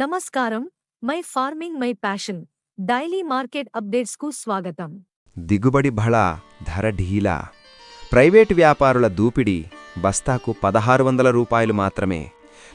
నమస్కారం. My farming my passion. Daily market అప్డేట్స్కు స్వాగతం. దిగుబడి బళ ధర ఢీలా. ప్రైవేటు వ్యాపారుల దూపిడి బస్తాకు పదహారు వందల రూపాయలు మాత్రమే.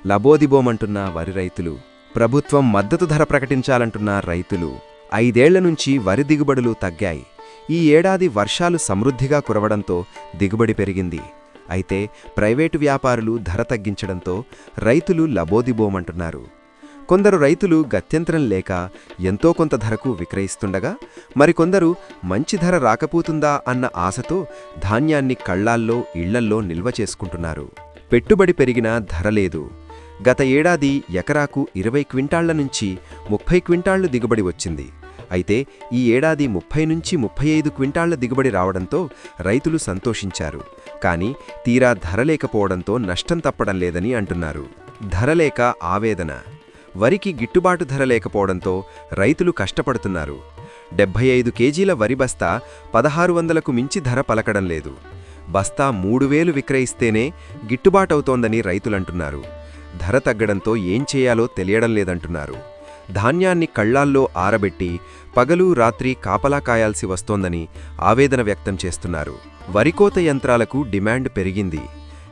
లబోదిబోమంటున్న వరి రైతులు. ప్రభుత్వం మద్దతు ధర ప్రకటించాలంటున్న రైతులు. ఐదేళ్ళ నుంచి వరి దిగుబడులు తగ్గాయి. ఈ ఏడాది వర్షాలు సమృద్ధిగా కురవడంతో దిగుబడి పెరిగింది. అయితే ప్రైవేటు వ్యాపారులు ధర తగ్గించడంతో రైతులు లబోదిబోమంటున్నారు. కొందరు రైతులు గత్యంతరం లేక ఎంతో కొంత ధరకు విక్రయిస్తుండగా మరికొందరు మంచి ధర రాకపోతుందా అన్న ఆశతో ధాన్యాన్ని కళ్ళాల్లో ఇళ్ళల్లో నిల్వ చేసుకుంటున్నారు. పెట్టుబడి పెరిగినా ధర లేదు. గత ఏడాది ఎకరాకు ఇరవై క్వింటాళ్ళ నుంచి ముప్పై క్వింటాళ్ళు దిగుబడి వచ్చింది. అయితే ఈ ఏడాది ముప్పై నుంచి ముప్పై ఐదు క్వింటాళ్ళ దిగుబడి రావడంతో రైతులు సంతోషించారు. కానీ తీరా ధర లేకపోవడంతో నష్టం తప్పడం లేదని అంటున్నారు. ధరలేక ఆవేదన. వరికి గిట్టుబాటు ధర లేకపోవడంతో రైతులు కష్టపడుతున్నారు. డెబ్భై ఐదు కేజీల వరి బస్తా పదహారు వందలకు మించి ధర పలకడం లేదు. బస్తా మూడు వేలు విక్రయిస్తేనే గిట్టుబాటవుతోందని రైతులంటున్నారు. ధర తగ్గడంతో ఏం చేయాలో తెలియడం లేదంటున్నారు. ధాన్యాన్ని కళ్ళాల్లో ఆరబెట్టి పగలు రాత్రి కాపలా కాయాల్సి వస్తోందని ఆవేదన వ్యక్తం చేస్తున్నారు. వరికోత యంత్రాలకు డిమాండ్ పెరిగింది.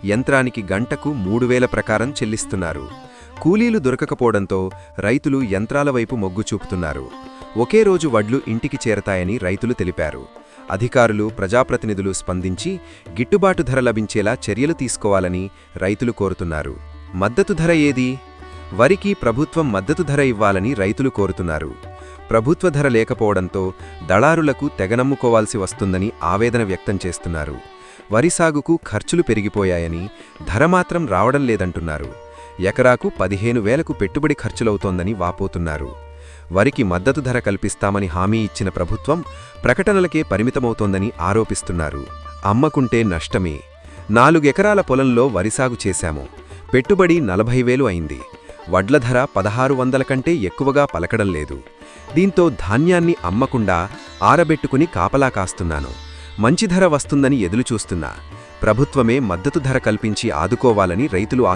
యంత్రానికి గంటకు మూడు వేల ప్రకారం చెల్లిస్తున్నారు. కూలీలు దొరకకపోవడంతో రైతులు యంత్రాల వైపు మొగ్గు చూపుతున్నారు. ఒకే రోజు వడ్లు ఇంటికి చేరతాయని రైతులు తెలిపారు. అధికారులు ప్రజాప్రతినిధులు స్పందించి గిట్టుబాటు ధర లభించేలా చర్యలు తీసుకోవాలని రైతులు కోరుతున్నారు. మద్దతు ధర ఏది? వరికి ప్రభుత్వం మద్దతు ధర ఇవ్వాలని రైతులు కోరుతున్నారు. ప్రభుత్వ ధర లేకపోవడంతో దళారులకు తెగనమ్ముకోవాల్సి వస్తుందని ఆవేదన వ్యక్తం చేస్తున్నారు. వరి సాగుకు ఖర్చులు పెరిగిపోయాయని ధర మాత్రం రావడం లేదంటున్నారు. ఎకరాకు పదిహేను వేలకు పెట్టుబడి ఖర్చులవుతోందని వాపోతున్నారు. వరికి మద్దతు ధర కల్పిస్తామని హామీ ఇచ్చిన ప్రభుత్వం ప్రకటనలకే పరిమితమవుతోందని ఆరోపిస్తున్నారు. అమ్మకుంటే నష్టమే. నాలుగెకరాల పొలంలో వరిసాగు చేశాము. పెట్టుబడి నలభై వేలు అయింది. వడ్ల ధర పదహారు వందల కంటే ఎక్కువగా పలకడం లేదు. దీంతో ధాన్యాన్ని అమ్మకుండా ఆరబెట్టుకుని కాపలా కాస్తున్నాను. మంచి ధర వస్తుందని ఎదులుచూస్తున్నా ప్రభుత్వమే మద్దతు ధర కల్పించి ఆదుకోవాలని రైతులు ఆ